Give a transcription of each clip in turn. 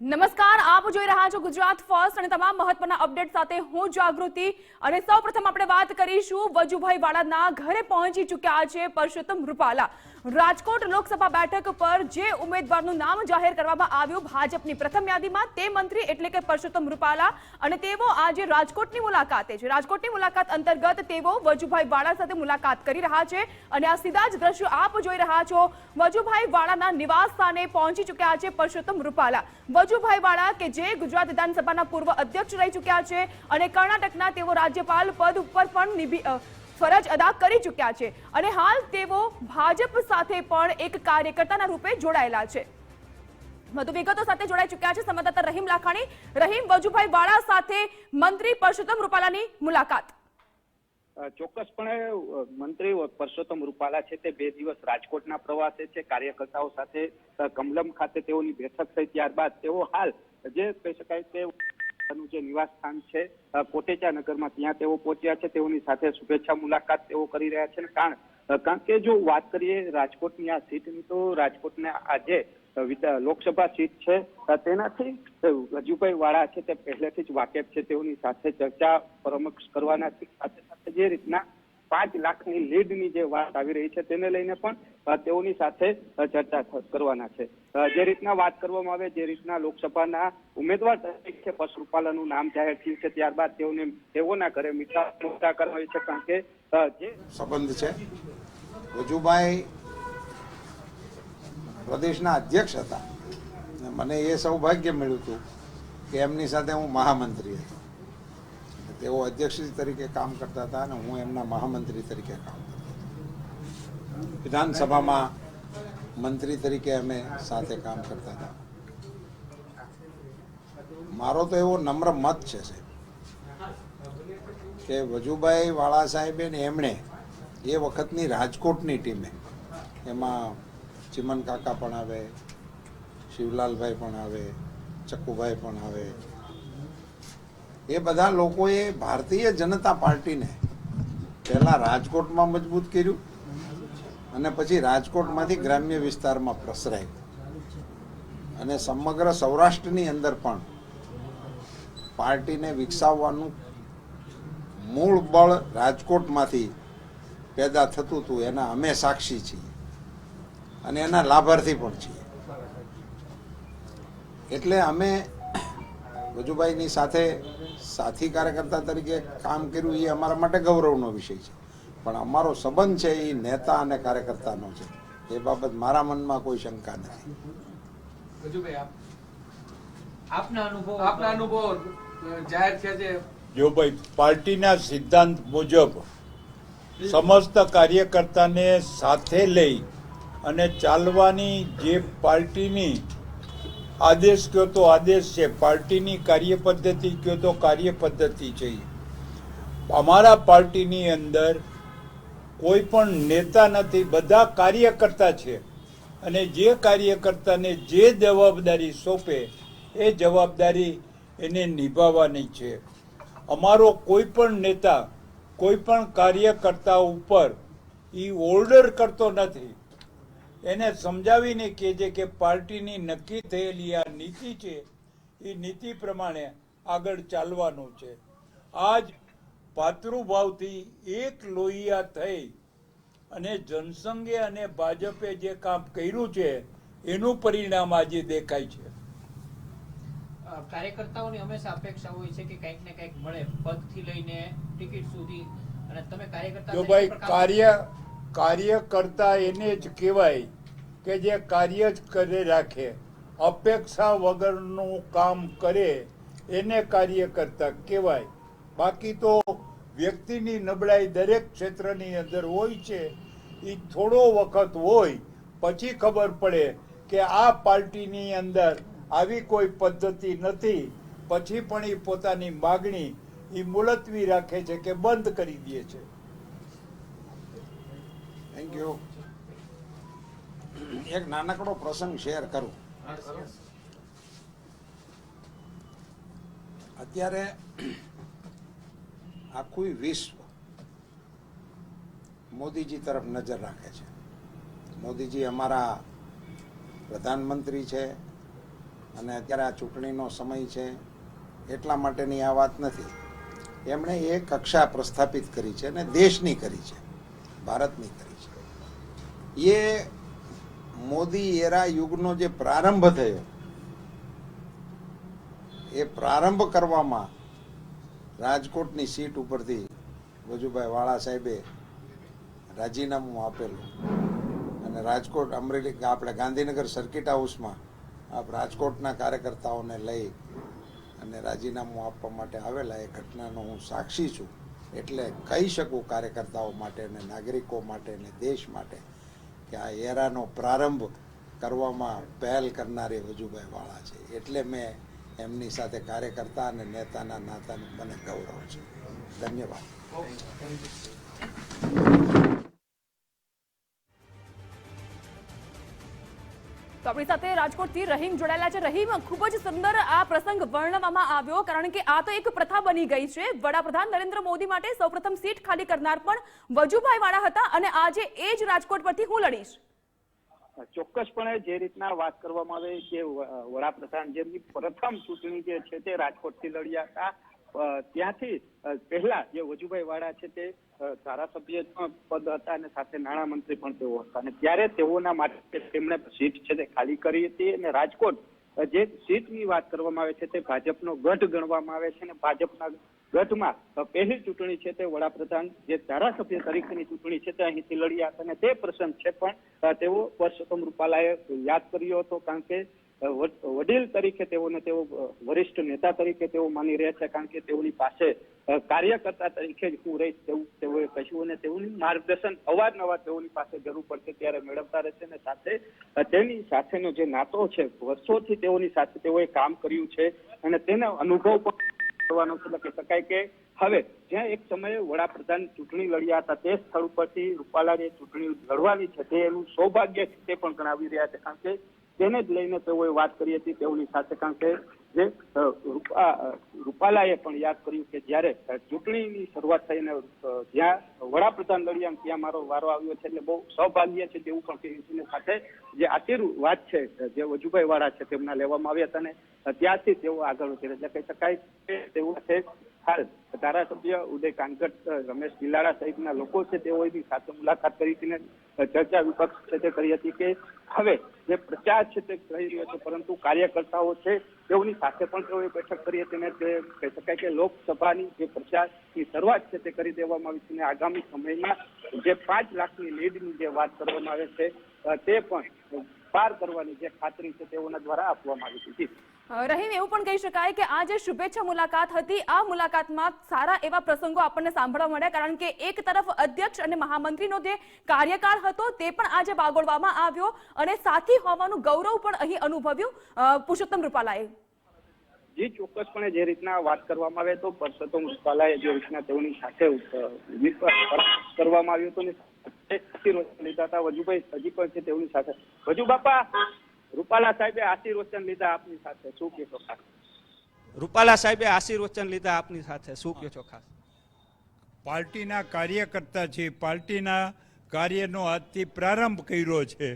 નમસ્કાર, આપ જોઈ રહ્યા છો ગુજરાત ફર્સ્ટ અને તમામ મહત્વના અપડેટ સાથે હું જાગૃતિ અને સૌપ્રથમ આપણે વાત કરીશું, વજુભાઈ વાળાના ઘરે પહોંચી ચૂક્યા છે પરસોત્તમ રૂપાલા. રાજકોટ લોકસભા બેઠક પર જે ઉમેદવારનું નામ જાહેર કરવામાં આવ્યું ભાજપની પ્રથમ યાદીમાં તે મંત્રી એટલે કે પરસોત્તમ રૂપાલા અને તેઓ આજે રાજકોટની મુલાકાતે છે. રાજકોટની મુલાકાત અંતર્ગત તેઓ વજુભાઈ વાળા સાથે મુલાકાત કરી રહ્યા છે અને આ સીધા જ દ્રશ્યો આપ જોઈ રહ્યા છો. વજુભાઈ વાળાના નિવાસ સ્થાને પહોંચી ચૂક્યા છે પરસોત્તમ રૂપાલા. વજુભાઈ વાળા કે જે ગુજરાત વિધાનસભાના પૂર્વ અધ્યક્ષ રહી ચૂક્યા છે અને કર્ણાટકના તેઓ રાજ્યપાલ પદ ઉપર પણ નિભી ફરજ અદા કરી ચૂક્યા છે અને હાલ તેઓ ભાજપ સાથે પણ એક કાર્યકર્તાના રૂપે જોડાયેલા છે. વધુ વિગતો સાથે જોડાઈ ચૂક્યા છે સંવાદદાતા રહીમ લાખાણી. રહીમ, વજુભાઈ વાળા સાથે મંત્રી પરસોત્તમ રૂપાલાની મુલાકાત. ચોક્કસપણે મંત્રી પરસોત્તમ રૂપાલા છે તે બે દિવસ રાજકોટના પ્રવાસે છે. કાર્યકર્તાઓ સાથે કમલમ ખાતે તેઓની બેઠક થઈ ત્યારબાદ તેઓ હાલ, જે કહી શકાય તે નું જે નિવાસ સ્થાન છે કોટેચા નગરમાં ત્યાં તેઓ પહોંચ્યા છે. તેઓની સાથે શુભેચ્છા મુલાકાત તેઓ કરી રહ્યા છે. કારણ કારણ કે જો વાત કરીએ રાજકોટની આ સીટની, તો રાજકોટના આજે લોકસભા સીટ છે. તેનાથી રજુભાઈ વાળા છે તે પહેલેથી જ વાકેફ છે. તેઓની સાથે ચર્ચા, પરામર્શ કરવાના સાથે સાથે જે રીતના પાંચ લાખની લીડની જે વાત આવી રહી છે તેને લઈને પણ તેઓની સાથે ચર્ચા કરવાના છે. જે રીતના વાત કરવામાં આવે, જે રીતના લોકસભાના ઉમેદવાર તરીકે પશુપાલનનું નામ જાહેર થયું છે, ત્યારબાદ તેઓને, તેઓના ઘરે મીઠા મોટા કરવા છે, કારણ કે જે સંબંધ છે. રજુભાઈ પ્રદેશના અધ્યક્ષ હતા. મને એ સૌભાગ્ય મળ્યું હતું કે એમની સાથે હું મહામંત્રી હતો. તેઓ અધ્યક્ષ તરીકે કામ કરતા હતા અને હું એમના મહામંત્રી તરીકે કામ કરતો વિધાનસભામાં મંત્રી તરીકે અમે સાથે કામ કરતા હતા. મારો તો એવો નમ્ર મત છે, સાહેબ, કે વજુભાઈ વાળા સાહેબે ને એમણે એ વખતની રાજકોટની ટીમે એમાં ચિમન કાકા પણ આવે, શિવલાલભાઈ પણ આવે ચક્કુભાઈ પણ આવે એ બધા લોકોએ ભારતીય જનતા પાર્ટીને પહેલા રાજકોટમાં મજબૂત કર્યું અને પછી રાજકોટમાંથી ગ્રામ્ય વિસ્તારમાં પ્રસરાયું. અને સમગ્ર સૌરાષ્ટ્રની અંદર પણ પાર્ટીને વિકસાવવાનું મૂળ બળ રાજકોટમાંથી પેદા થતું હતું, એના અમે સાક્ષી છીએ અને એના લાભાર્થી પણ છીએ. એટલે અમે વજુભાઈની સાથે સાથી કાર્યકર્તા તરીકે કામ કર્યું એ અમારા માટે ગૌરવનો વિષય છે. પણ અમારો સંબંધ છે એ નેતા અને કાર્યકર્તાનો છે. એ બાબત મારા મનમાં કોઈ શંકા નથી. આપના અનુભવ આપના અનુભવ જાહેર જો ભાઈ પાર્ટીના સિદ્ધાંત મુજબ સમસ્ત કાર્યકર્તાને સાથે લઈ અને ચાલવાની જે પાર્ટીની આદેશ કયો તો આદેશ છે, પાર્ટીની કાર્ય પદ્ધતિ કયો તો કાર્ય પદ્ધતિ છે અમારા પાર્ટીની અંદર કોઈ પણ નેતા નથી, બધા કાર્યકર્તા છે. અને જે કાર્યકર્તાને જે જવાબદારી સોંપે, એ જવાબદારી એને નિભાવવાની છે. અમારો કોઈ પણ નેતા, કોઈ પણ કાર્યકર્તા ઉપર એ ઓર્ડર કરતો નથી. એને સમજાવીને કહે છે કે પાર્ટીની નક્કી થયેલી આ નીતિ છે એ નીતિ પ્રમાણે આગળ ચાલવાનું છે. આજ ભાતૃભાવથી એક લોહિયા થઈ અને જનસંઘે અને ભાજપે જે કામ કર્યું છે એનું પરિણામ આજે દેખાય છે. કાર્યકર્તાઓની હંમેશા અપેક્ષા હોય છે કે કંઈક ને કંઈક મળે પદથી લઈને ટિકિટ સુધી. અને તમે કાર્યકર્તા જો ભાઈ કામ- કાર્ય કાર્યકર્તા એને જ કહેવાય કે જે કાર્ય જ કરે રાખે. અપેક્ષા વગરનું કામ કરે, એને કાર્ય કરતા કહેવાય. બાકી તો વ્યક્તિની નબળાઈ દરેક ક્ષેત્રની અંદર હોય છે. એ થોડો વખત હોય, પછી ખબર પડે કે આ પાર્ટીની અંદર આવી કોઈ પદ્ધતિ નથી. પછી પણ એ પોતાની માગણી એ મુલતવી રાખે છે કે બંધ કરી દે છે. થેન્ક યુ એક નાનકડો પ્રસંગ શેર કરું. અત્યારે આખું વિશ્વ મોદીજી તરફ નજર રાખે છે. મોદીજી અમારા પ્રધાનમંત્રી છે અને અત્યારે આ ચૂંટણીનો સમય છે. એટલા માટેની આ વાત નથી. એમણે એ કક્ષા પ્રસ્થાપિત કરી છે અને દેશની કરી છે. ભારતની કરી છે. એ મોદી એરા યુગનો જે પ્રારંભ થયો, એ પ્રારંભ કરવામાં રાજકોટની સીટ ઉપરથી વજુભાઈ વાળા સાહેબે રાજીનામું આપેલું. અને રાજકોટ અમરેલી આપણે ગાંધીનગર સર્કિટ હાઉસમાં આપ રાજકોટના કાર્યકર્તાઓને લઈ અને રાજીનામું આપવા માટે આવેલા એ ઘટનાનો હું સાક્ષી છું. એટલે કહી શકું કાર્યકર્તાઓ માટે અને નાગરિકો માટે અને દેશ માટે કે આ એરાનો પ્રારંભ કરવામાં પહેલ કરનારી વજુભાઈ વાળા છે. એટલે મેં એમની સાથે કાર્યકર્તા અને નેતાના નાતાનું મને ગૌરવ છે. ધન્યવાદ. તો આપણી સાથે રાજકોટથી રહીમ જોડાયેલા છે. રહીમ, ખૂબ જ સુંદર આ પ્રસંગ વર્ણવવામાં આવ્યો, કારણ કે આ તો એક પ્રથા બની ગઈ છે. વડાપ્રધાન નરેન્દ્ર મોદી માટે સૌપ્રથમ સીટ ખાલી કરનાર પણ વજુભાઈ વાળા હતા અને આજે એ જ રાજકોટ પરથી હું લડીશ. ચોક્કસપણે જે રીતના વાત કરવામાં આવે કે વડાપ્રધાન જેમની પ્રથમ ચૂંટણી જે છે તે રાજકોટથી લડ્યા હતા. ત્યાંથી પહેલા જે વજુભાઈ વાળા છે તે ધારાસભ્ય પદ હતા અને સાથે નાણામંત્રી પણ તેઓ હતા. અને ત્યારે તેઓના માટે તેમણે સીટ છે તે ખાલી કરી હતી અને રાજકોટ જે સીટની વાત કરવામાં આવે છે તે ભાજપનો ગઢ ગણવામાં આવે છે અને ભાજપના ગઢમાં પહેલી ચૂંટણી છે તે વડાપ્રધાન જે ધારાસભ્ય તરીકેની ચૂંટણી છે તે અહીંથી લડ્યા હતા. અને તે પ્રસંગ છે પણ તેઓ પરસોત્તમ રૂપાલાએ યાદ કર્યો હતો કારણ કે વડીલ તરીકે તેઓને તેઓ વરિષ્ઠ નેતા તરીકે તેઓ માની રહ્યા છે, કારણ કે તેઓની પાસે કાર્યકર્તા તરીકે જ હું રહીશ તેવું, તેઓએ કહ્યું અને તેઓનું માર્ગદર્શન અવારનવાર તેઓની પાસે જરૂર પડશે ત્યારે મેળવતા રહેશે અને સાથે તેની સાથેનો જે નાતો છે, વર્ષોથી તેઓની સાથે તેઓએ કામ કર્યું છે અને તેનો અનુભવ પણ કરવાનો છે. એટલે શકાય કે હવે જ્યાં એક સમયે વડાપ્રધાન ચૂંટણી લડ્યા હતા, તે સ્થળ ઉપરથી રૂપાલાની ચૂંટણી લડવાની છે તે એનું સૌભાગ્ય છે તે પણ ગણાવી રહ્યા છે. કારણ કે તેને જ લઈને તેઓએ વાત કરી હતી, તેઓની સાથે કારણ કે જે રૂપા રૂપાલાએ પણ યાદ કર્યું કે જ્યારે ચૂંટણીની શરૂઆત થઈને જ્યાં વડાપ્રધાન લડ્યા ત્યાં મારો વારો આવ્યો છે એટલે બહુ સૌભાગ્ય છે તેવું પણ કહ્યું સાથે જે આશીર્વાદ છે જે વજુભાઈ વાળા છે તેમના લેવામાં આવ્યા હતા અને ત્યારથી તેઓ આગળ વધે એટલે કહી શકાય કે તેઓ છે હાલ ધારાસભ્ય ઉદય કાનકટ રમેશ બિલાડા સહિતના લોકો છે તેઓની સાથે મુલાકાત કરી હતી ચર્ચા વિપક્ષ છે તે કરી હતી કે હવે જે પ્રચાર છે તે થઈ રહ્યો છે, પરંતુ કાર્યકર્તાઓ છે, તેઓની સાથે પણ તેઓએ બેઠક કરી હતી ને તે કહી શકાય કે લોકસભાની જે પ્રચારની શરૂઆત છે તે કરી દેવામાં આવી છે અને આગામી સમયમાં જે પાંચ લાખની લીડની જે વાત કરવામાં આવે છે તે પણ પાર કરવાની જે ખાતરી છે તેઓના દ્વારા આપવામાં આવી હતી રહીમ એવું પણ કહી શકાય કે આ જે શુભેચ્છા મુલાકાત હતી. આ મુલાકાતમાં સારા એવા પ્રસંગો આપણને સાંભળવા મળ્યા, કારણ કે એક તરફ અધ્યક્ષ અને મહામંત્રીનો જે કાર્યકાળ હતો તે પણ આજે બાગોળવામાં આવ્યો અને સાથી હોવાનું ગૌરવ પણ અહીં અનુભવ્યું. પુરુષોત્તમ રૂપાલાએ. જે, ચોક્કસપણે જે રીતના વાત કરવામાં આવે તો પરસોત્તમ રૂપાલાએ જે રીતના તેઓની સાથે કરવામાં આવ્યું હતા વજુભાઈ હજી પણ છે તેઓની સાથે. વજુ બાપા! રૂપાલા સાહેબે આશીર્વચન લીધા આપની સાથે. શું કહેશો ખાસ? રૂપાલા સાહેબે આશીર્વચન લીધા આપની સાથે. શું કહો છો ખાસ? પાર્ટીના કાર્યકર્તા છે. પાર્ટીના કાર્યનો આજથી પ્રારંભ કર્યો છે.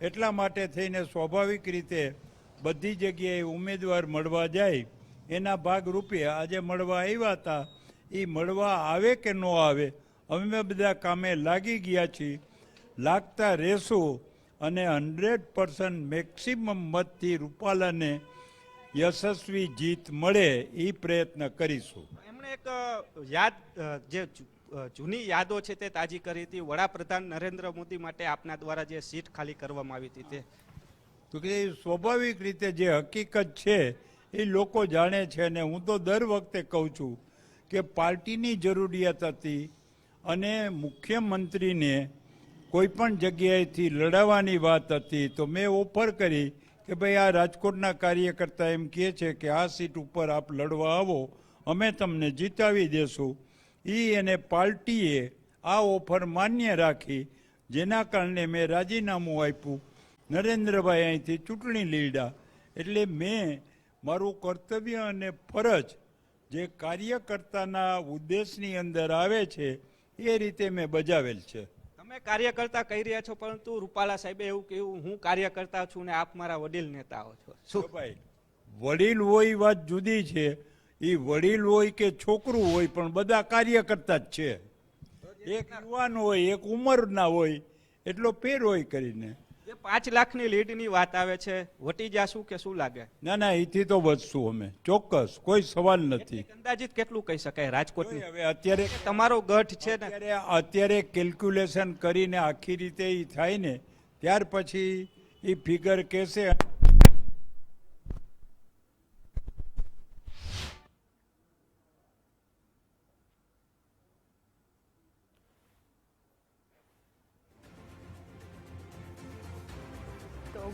એટલા માટે થઈને સ્વાભાવિક રીતે બધી જગ્યાએ ઉમેદવાર મળવા જાય. એના ભાગરૂપે આજે મળવા આવ્યા હતા. એ મળવા આવે કે ન આવે અમે બધા કામે લાગી ગયા છીએ. લાગતા રહેશું. અને હંડ્રેડ પર્સન્ટ મેક્સિમમ મતથી રૂપાલાને યશસ્વી જીત મળે એ પ્રયત્ન કરીશું. એમણે એક યાદ જે જૂની યાદો છે તે તાજી કરી હતી. વડાપ્રધાન નરેન્દ્ર મોદી માટે આપના દ્વારા જે સીટ ખાલી કરવામાં આવી હતી તે. તો કે સ્વાભાવિક રીતે જે હકીકત છે એ લોકો જાણે છે અને હું તો દર વખતે કહું છું કે પાર્ટીની જરૂરિયાત હતી અને મુખ્યમંત્રીને કોઈ પણ જગ્યાએથી લડાવવાની વાત હતી, તો મેં ઓફર કરી કે ભાઈ આ રાજકોટના કાર્યકર્તા એમ કહે છે કે આ સીટ ઉપર આપ લડવા આવો, અમે તમને જીતાવી દેશું. એ એને પાર્ટીએ આ ઓફર માન્ય રાખી, જેના કારણે મેં રાજીનામું આપ્યું. નરેન્દ્રભાઈ અહીંથી ચૂંટણી લીડા. એટલે મેં મારું કર્તવ્ય અને ફરજ જે કાર્યકર્તાના ઉદ્દેશની અંદર આવે છે, એ રીતે મેં બજાવેલ છે. તમે કાર્યકર્તા કહી રહ્યા છો પરંતુ રૂપાલા સાહેબે એવું કહ્યું હું કાર્યકર્તા છું ને આપ મારા વડીલ નેતાઓ છો. શું? ભાઈ વડીલ હોય વાત જુદી છે. એ વડીલ હોય કે છોકરું હોય પણ બધા કાર્યકર્તા જ છે. એક યુવાન હોય એક ઉંમરના હોય એટલો પેર હોય કરીને. પાંચ લાખની લીડની વાત આવે છે વટી જાશું કે શું લાગે? ના ના એથી તો વધશું અમે. ચોક્કસ કોઈ સવાલ નથી. અંદાજિત કેટલું કહી શકાય રાજકોટ હવે અત્યારે તમારો ગઢ છે ને? અત્યારે અત્યારે કેલ્ક્યુલેશન કરીને આખી રીતે એ થાય ને ત્યાર પછી એ ફિગર કહેશે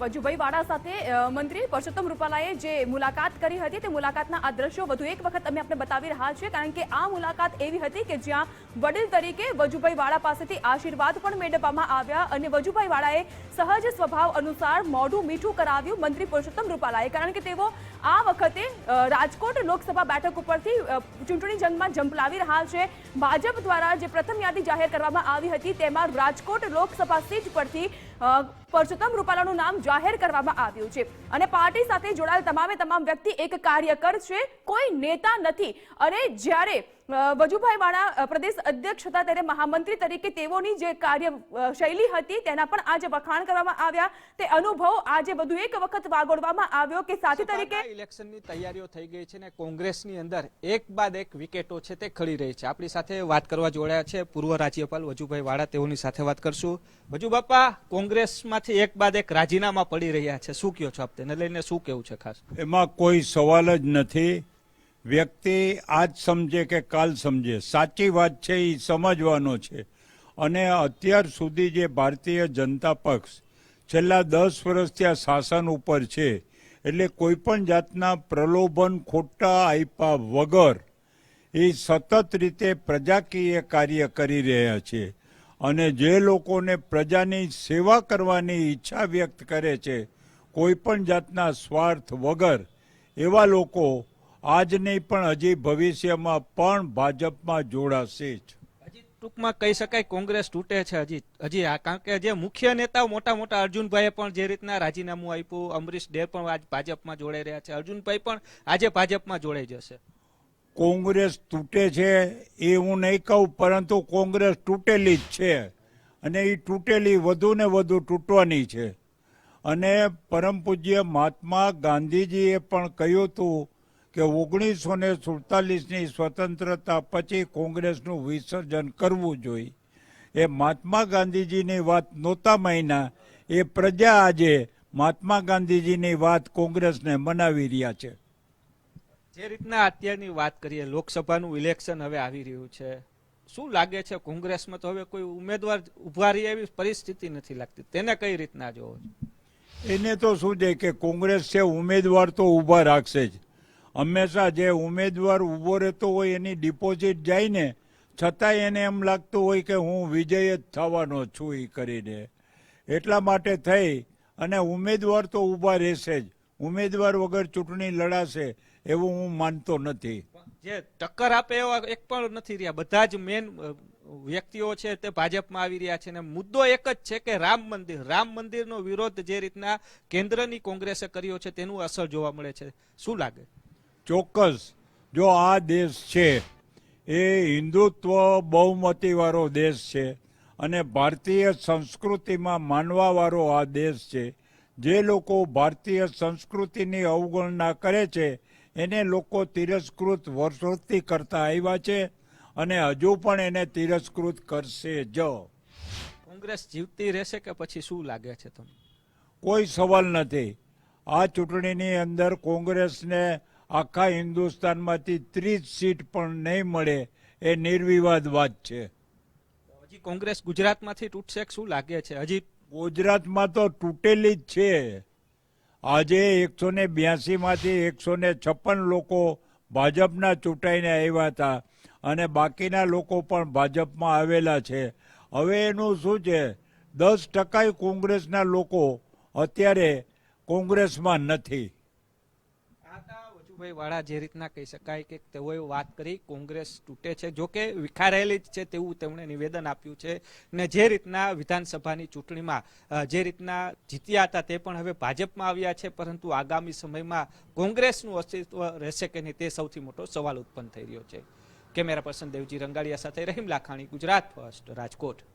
વજુભાઈ વાળા સાથે મંત્રી પરસોત્તમ રૂપાલાએ જે મુલાકાત કરી હતી, તે મુલાકાતના આ દ્રશ્યો વધુ એક વખત અમે આપને બતાવી રહ્યા છીએ, કારણ કે આ મુલાકાત એવી હતી કે જ્યાં વડીલ તરીકે વજુભાઈ વાળા પાસેથી આશીર્વાદ પણ મેળવવામાં આવ્યા અને વજુભાઈ વાળાએ સહજ સ્વભાવ અનુસાર મોઢું મીઠું કરાવ્યું મંત્રી પરસોત્તમ રૂપાલાએ, કારણ કે તેઓ આ વખતે રાજકોટ લોકસભા બેઠક ઉપરથી ચૂંટણી જંગમાં ઝંપલાવી રહ્યા છે. ભાજપ દ્વારા જે પ્રથમ યાદી જાહેર કરવામાં આવી હતી, તેમાં રાજકોટ લોકસભા સીટ પરથી પરસોત્તમ રૂપાલાનું નામ જાહેર કરવામાં આવ્યું છે. અને પાર્ટી સાથે જોડાયેલ તમામે તમામ વ્યક્તિ એક કાર્યકર છે. કોઈ નેતા નથી. અને જ્યારે વજુભાઈ વાળા પ્રદેશ અધ્યક્ષ હતા ત્યારે મહામંત્રી તરીકે તેઓની જે કાર્ય શૈલી હતી તેના પણ આજે વખાણ કરવામાં આવ્યા. તે અનુભવ આજે વધુ એક વખત વાગોળવામાં આવ્યો કે સાથી તરીકે ઇલેક્શનની તૈયારીઓ થઈ ગઈ છે ને કોંગ્રેસની અંદર એક બાદ એક વિકેટો છે તે ખડી રહી છે. આપણી સાથે વાત કરવા જોડાયા છે પૂર્વ રાજ્યપાલ વજુભાઈ વાળા તેઓની સાથે વાત કરશું. વજુ બાપા કોંગ્રેસમાંથી એક બાદ એક રાજીનામા પડી રહ્યા છે. શું કહો છો આપ તેને લઈને શું કેવું છે ખાસ? એમાં કોઈ સવાલ જ નથી. વ્યક્તિ આજ સમજે કે કાલ સમજે. સાચી વાત છે એ સમજવાનો છે. અને અત્યાર સુધી જે ભારતીય જનતા પક્ષ છેલ્લા દસ વર્ષથી આ શાસન ઉપર છે, એટલે કોઈપણ જાતના પ્રલોભન ખોટા આપ્યા વગર એ સતત રીતે પ્રજાકીય કાર્ય કરી રહ્યા છે. અને જે લોકોને પ્રજાની સેવા કરવાની ઈચ્છા વ્યક્ત કરે છે, કોઈ પણ જાતના સ્વાર્થ વગર એવા લોકો આજ નહીં પણ હજી ભવિષ્યમાં પણ ભાજપમાં જોડાશે જ. હજી ટૂંકમાં કહી શકાય કોંગ્રેસ તૂટે છે હજી હજી આ કારણ કે જે મુખ્ય નેતાઓ મોટા મોટા અર્જુનભાઈએ પણ જે રીતના રાજીનામું આપ્યું અમરીશ ડેર પણ આજ ભાજપમાં જોડાઈ રહ્યા છે અર્જુનભાઈ પણ આજે ભાજપમાં જોડાઈ જશે. કોંગ્રેસ તૂટે છે એ હું નહીં કહું પરંતુ કોંગ્રેસ તૂટેલી જ છે અને એ તૂટેલી વધુ ને વધુ તૂટવાની છે. અને પરમ પૂજ્ય મહાત્મા ગાંધીજીએ પણ કહ્યું હતું કે ઓગણીસો ને સુડતાલીસની સ્વતંત્રતા પછી કોંગ્રેસનું વિસર્જન કરવું જોઈએ. એ મહાત્મા ગાંધીજીની વાત નહોતા મહિના એ પ્રજા આજે મહાત્મા ગાંધીજીની વાત કોંગ્રેસને મનાવી રહ્યા છે. જે રીતના અત્યારની વાત કરીએ લોકસભાનું ઇલેક્શન હવે આવી રહ્યું છે. શું લાગે છે કોંગ્રેસમાં તો હવે કોઈ ઉમેદવાર ઊભા રહી એવી પરિસ્થિતિ નથી લાગતી? તેને કઈ રીતના જોવો છો? એને તો શું છે કે કોંગ્રેસ છે ઉમેદવાર તો ઊભા રાખશે જ. હંમેશા જે ઉમેદવાર ઊભો રહેતો હોય એની ડિપોઝિટ જાય ને, છતાંય એને એમ લાગતું હોય કે હું વિજય જ થવાનો છું એ કરીને. એટલા માટે થઈ અને ઉમેદવાર તો ઊભા રહેશે જ. ઉમેદવાર વગર ચૂંટણી લડાશે એવું હું માનતો નથી. જે ટક્કર આપે એવા એક પણ નથી રહ્યા. બધા જ મેન વ્યક્તિઓ છે તે ભાજપમાં આવી રહ્યા છે અને મુદ્દો એક જ છે કે રામ મંદિર. રામ મંદિરનો વિરોધ જે રીતના કેન્દ્રની કોંગ્રેસે કર્યો છે તેનું અસર જોવા મળે છે. શું લાગે? ચોક્કસ. જો આ દેશ છે એ હિન્દુત્વ બહુમતીવાળો દેશ છે અને ભારતીય સંસ્કૃતિમાં માનવાવાળો આ દેશ છે. જે લોકો ભારતીય સંસ્કૃતિની અવગણના કરે છે એને લોકો તિરસ્કૃત વર્ષોથી કરતા આવ્યા છે અને હજુ પણ એને તિરસ્કૃત કરશે જ. કોંગ્રેસ જીવતી રહેશે કે પછી શું લાગે છે તમને? કોઈ સવાલ નથી. આ ચૂંટણીની અંદર કોંગ્રેસને આખા હિન્દુસ્તાનમાંથી ત્રીસ સીટ પણ નહીં મળે એ નિર્વિવાદ વાત છે. હજી કોંગ્રેસ ગુજરાતમાંથી તૂટશે શું લાગે છે? હજી ગુજરાતમાં તો તૂટેલી જ છે. આજે એકસો ને બ્યાસીમાંથી એકસો ને છપ્પન લોકો ભાજપના ચૂંટાઈને આવ્યા હતા અને બાકીના લોકો પણ ભાજપમાં આવેલા છે. હવે એનું શું છે? દસ ટકા કોંગ્રેસના લોકો અત્યારે કોંગ્રેસમાં નથી. આ વાળા જે રીતના કહી શકાય કે તેઓએ વાત કરી, કોંગ્રેસ તૂટે છે. જો કે વિખારેલી જ છે તેવું તેમણે નિવેદન આપ્યું છે ને જે રીતના વિધાનસભાની ચૂંટણીમાં જે રીતના જીત્યા હતા તે પણ હવે ભાજપમાં આવ્યા છે, પરંતુ આગામી સમયમાં કોંગ્રેસનું અસ્તિત્વ રહેશે કે નહીં તે સૌથી મોટો સવાલ ઉત્પન્ન થઈ રહ્યો છે. કેમેરા પર્સન દેવજી રંગાડિયા સાથે રહીમ લાખાણી, ગુજરાત ફર્સ્ટ રાજકોટ.